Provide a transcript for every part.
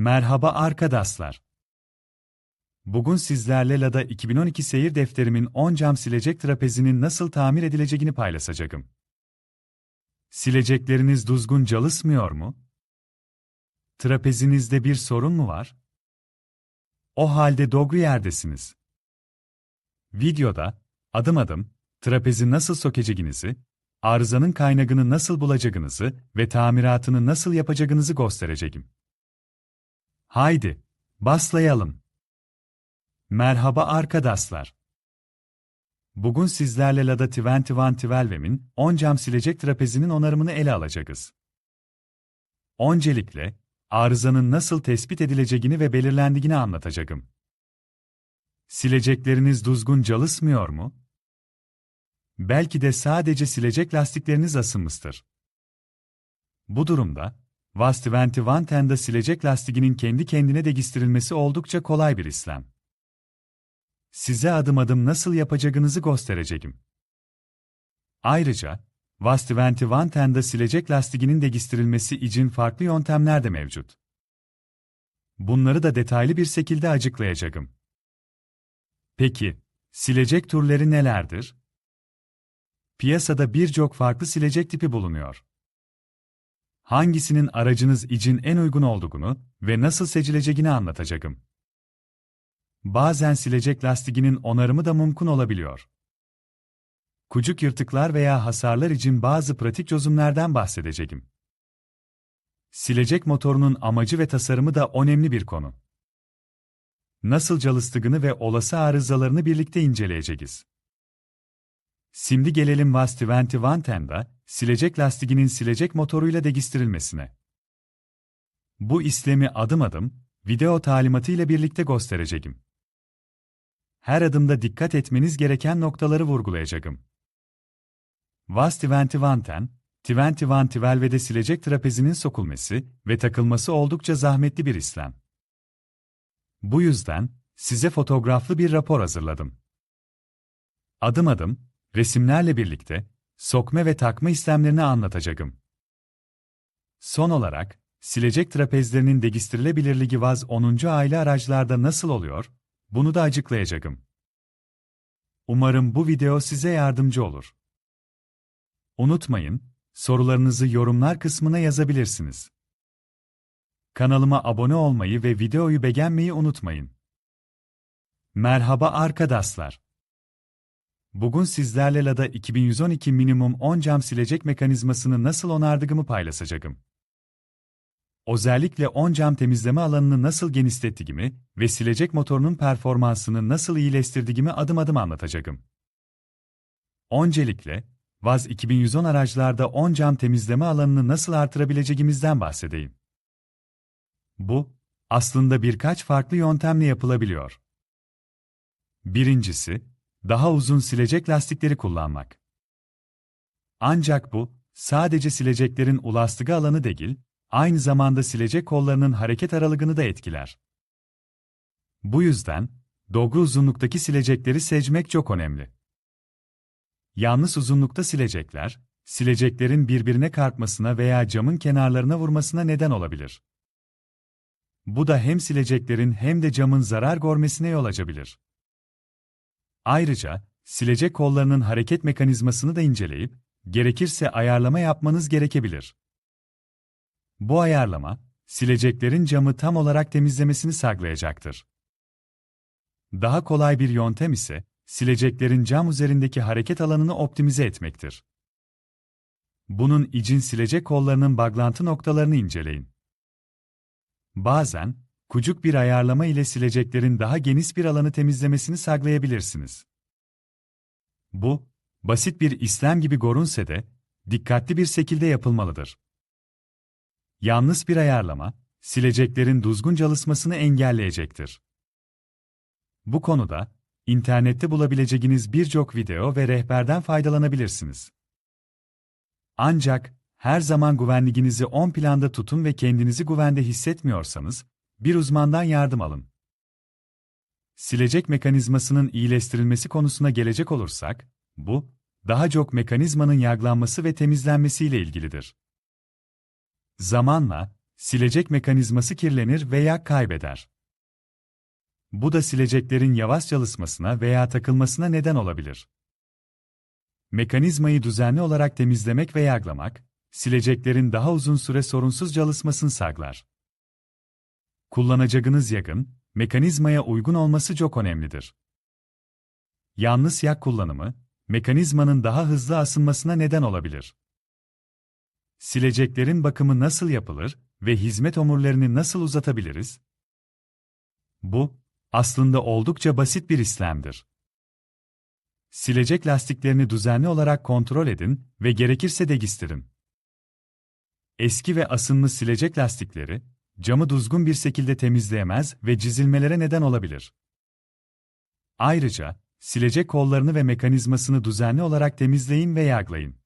Merhaba arkadaşlar. Bugün sizlerle Lada 2012 seyir defterimin 10 cam silecek trapezinin nasıl tamir edileceğini paylaşacağım. Silecekleriniz düzgün çalışmıyor mu? Trapezinizde bir sorun mu var? O halde doğru yerdesiniz. Videoda, adım adım, trapezi nasıl sökeceğinizi, arızanın kaynağını nasıl bulacağınızı ve tamiratını nasıl yapacağınızı göstereceğim. Haydi, başlayalım. Merhaba arkadaşlar. Bugün sizlerle Lada 2012'min 10 cam silecek trapezinin onarımını ele alacağız. Öncelikle, arızanın nasıl tespit edileceğini ve belirlendiğini anlatacağım. Silecekleriniz düzgün çalışmıyor mu? Belki de sadece silecek lastikleriniz asılmıştır. Bu durumda, VAS 2010'da silecek lastiğinin kendi kendine değiştirilmesi oldukça kolay bir işlem. Size adım adım nasıl yapacağınızı göstereceğim. Ayrıca, VAS 2010'da silecek lastiğinin değiştirilmesi için farklı yöntemler de mevcut. Bunları da detaylı bir şekilde açıklayacağım. Peki, silecek türleri nelerdir? Piyasada birçok farklı silecek tipi bulunuyor. Hangisinin aracınız için en uygun olduğunu ve nasıl seçileceğini anlatacağım. Bazen silecek lastiğinin onarımı da mümkün olabiliyor. Kucuk yırtıklar veya hasarlar için bazı pratik çözümlerden bahsedeceğim. Silecek motorunun amacı ve tasarımı da önemli bir konu. Nasıl çalıştığını ve olası arızalarını birlikte inceleyeceğiz. Şimdi gelelim VAS 2010'da, silecek lastiğinin silecek motoruyla değiştirilmesine. Bu işlemi adım adım, video talimatıyla birlikte göstereceğim. Her adımda dikkat etmeniz gereken noktaları vurgulayacağım. VAS 2010'ten, 2010 silecek trapezinin sokulması ve takılması oldukça zahmetli bir işlem. Bu yüzden, size fotoğraflı bir rapor hazırladım. Adım adım, resimlerle birlikte, sokma ve takma işlemlerini anlatacağım. Son olarak, silecek trapezlerinin değiştirilebilirliği vaz 10. aile araçlarda nasıl oluyor, bunu da açıklayacağım. Umarım bu video size yardımcı olur. Unutmayın, sorularınızı yorumlar kısmına yazabilirsiniz. Kanalıma abone olmayı ve videoyu beğenmeyi unutmayın. Merhaba arkadaşlar. Bugün sizlerle Lada 2112 minimum 10 cam silecek mekanizmasını nasıl onardığımı paylaşacağım. Özellikle 10 cam temizleme alanını nasıl genişlettiğimi ve silecek motorunun performansını nasıl iyileştirdiğimi adım adım anlatacağım. Öncelikle, VAZ 2110 araçlarda 10 cam temizleme alanını nasıl artırabileceğimizden bahsedeyim. Bu, aslında birkaç farklı yöntemle yapılabiliyor. Birincisi, daha uzun silecek lastikleri kullanmak. Ancak bu, sadece sileceklerin ulaştığı alanı değil, aynı zamanda silecek kollarının hareket aralığını da etkiler. Bu yüzden, doğru uzunluktaki silecekleri seçmek çok önemli. Yanlış uzunlukta silecekler, sileceklerin birbirine kartmasına veya camın kenarlarına vurmasına neden olabilir. Bu da hem sileceklerin hem de camın zarar görmesine yol açabilir. Ayrıca, silecek kollarının hareket mekanizmasını da inceleyip, gerekirse ayarlama yapmanız gerekebilir. Bu ayarlama, sileceklerin camı tam olarak temizlemesini sağlayacaktır. Daha kolay bir yöntem ise, sileceklerin cam üzerindeki hareket alanını optimize etmektir. Bunun için silecek kollarının bağlantı noktalarını inceleyin. Bazen, kucuk bir ayarlama ile sileceklerin daha geniş bir alanı temizlemesini sağlayabilirsiniz. Bu, basit bir işlem gibi görünse de, dikkatli bir şekilde yapılmalıdır. Yalnız bir ayarlama, sileceklerin düzgün çalışmasını engelleyecektir. Bu konuda, internette bulabileceğiniz birçok video ve rehberden faydalanabilirsiniz. Ancak, her zaman güvenliğinizi on planda tutun ve kendinizi güvende hissetmiyorsanız, bir uzmandan yardım alın. Silecek mekanizmasının iyileştirilmesi konusuna gelecek olursak, bu, daha çok mekanizmanın yağlanması ve temizlenmesiyle ilgilidir. Zamanla, silecek mekanizması kirlenir veya kaybeder. Bu da sileceklerin yavaş çalışmasına veya takılmasına neden olabilir. Mekanizmayı düzenli olarak temizlemek ve yağlamak, sileceklerin daha uzun süre sorunsuz çalışmasını sağlar. Kullanacağınız yakın, mekanizmaya uygun olması çok önemlidir. Yanlış yak kullanımı, mekanizmanın daha hızlı asılmasına neden olabilir. Sileceklerin bakımı nasıl yapılır ve hizmet omurlarını nasıl uzatabiliriz? Bu, aslında oldukça basit bir işlemdir. Silecek lastiklerini düzenli olarak kontrol edin ve gerekirse degistirin. Eski ve asınlı silecek lastikleri, camı düzgün bir şekilde temizleyemez ve çizilmelere neden olabilir. Ayrıca, silecek kollarını ve mekanizmasını düzenli olarak temizleyin ve yağlayın.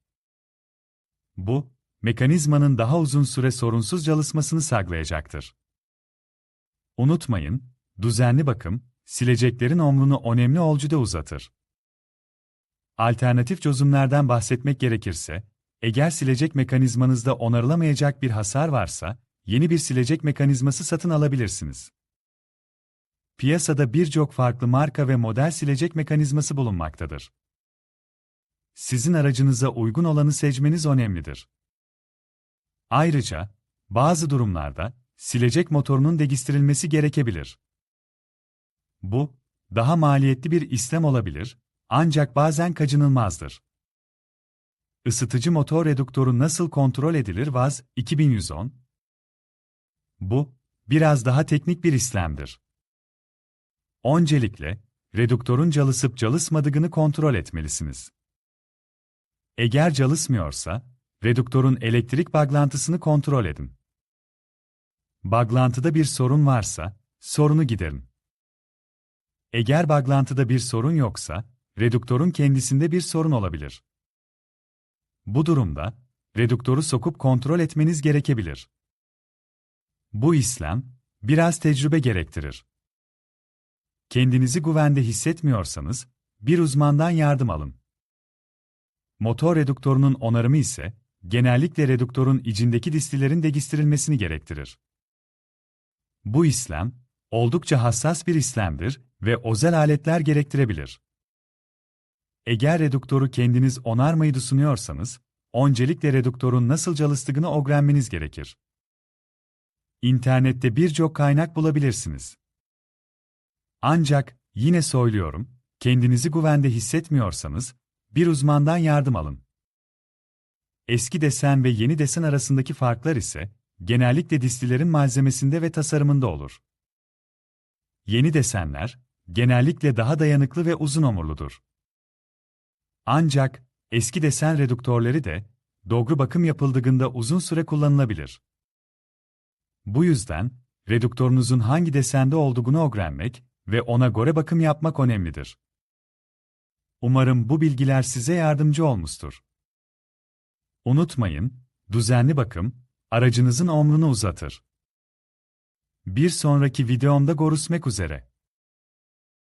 Bu, mekanizmanın daha uzun süre sorunsuz çalışmasını sağlayacaktır. Unutmayın, düzenli bakım, sileceklerin ömrünü önemli ölçüde uzatır. Alternatif çözümlerden bahsetmek gerekirse, eğer silecek mekanizmanızda onarılamayacak bir hasar varsa, yeni bir silecek mekanizması satın alabilirsiniz. Piyasada birçok farklı marka ve model silecek mekanizması bulunmaktadır. Sizin aracınıza uygun olanı seçmeniz önemlidir. Ayrıca, bazı durumlarda, silecek motorunun degistirilmesi gerekebilir. Bu, daha maliyetli bir işlem olabilir, ancak bazen kaçınılmazdır. Isıtıcı motor redüktörü nasıl kontrol edilir Vaz 2110? Bu, biraz daha teknik bir işlemdir. Öncelikle, redüktörün çalışıp çalışmadığını kontrol etmelisiniz. Eğer çalışmıyorsa, redüktörün elektrik bağlantısını kontrol edin. Bağlantıda bir sorun varsa, sorunu giderin. Eğer bağlantıda bir sorun yoksa, redüktörün kendisinde bir sorun olabilir. Bu durumda, redüktörü sokup kontrol etmeniz gerekebilir. Bu işlem, biraz tecrübe gerektirir. Kendinizi güvende hissetmiyorsanız, bir uzmandan yardım alın. Motor redüktörünün onarımı ise, genellikle redüktörün içindeki distilerin degistirilmesini gerektirir. Bu işlem, oldukça hassas bir işlemdir ve özel aletler gerektirebilir. Eğer redüktörü kendiniz onarmayı düşünüyorsanız, öncelikle redüktörün nasıl çalıştığını öğrenmeniz gerekir. İnternette birçok kaynak bulabilirsiniz. Ancak, yine söylüyorum, kendinizi güvende hissetmiyorsanız, bir uzmandan yardım alın. Eski desen ve yeni desen arasındaki farklar ise, genellikle distilerin malzemesinde ve tasarımında olur. Yeni desenler, genellikle daha dayanıklı ve uzun omurludur. Ancak, eski desen redüktörleri de, doğru bakım yapıldığında uzun süre kullanılabilir. Bu yüzden, redüktörünüzün hangi desende olduğunu öğrenmek ve ona göre bakım yapmak önemlidir. Umarım bu bilgiler size yardımcı olmuştur. Unutmayın, düzenli bakım, aracınızın ömrünü uzatır. Bir sonraki videomda görüşmek üzere.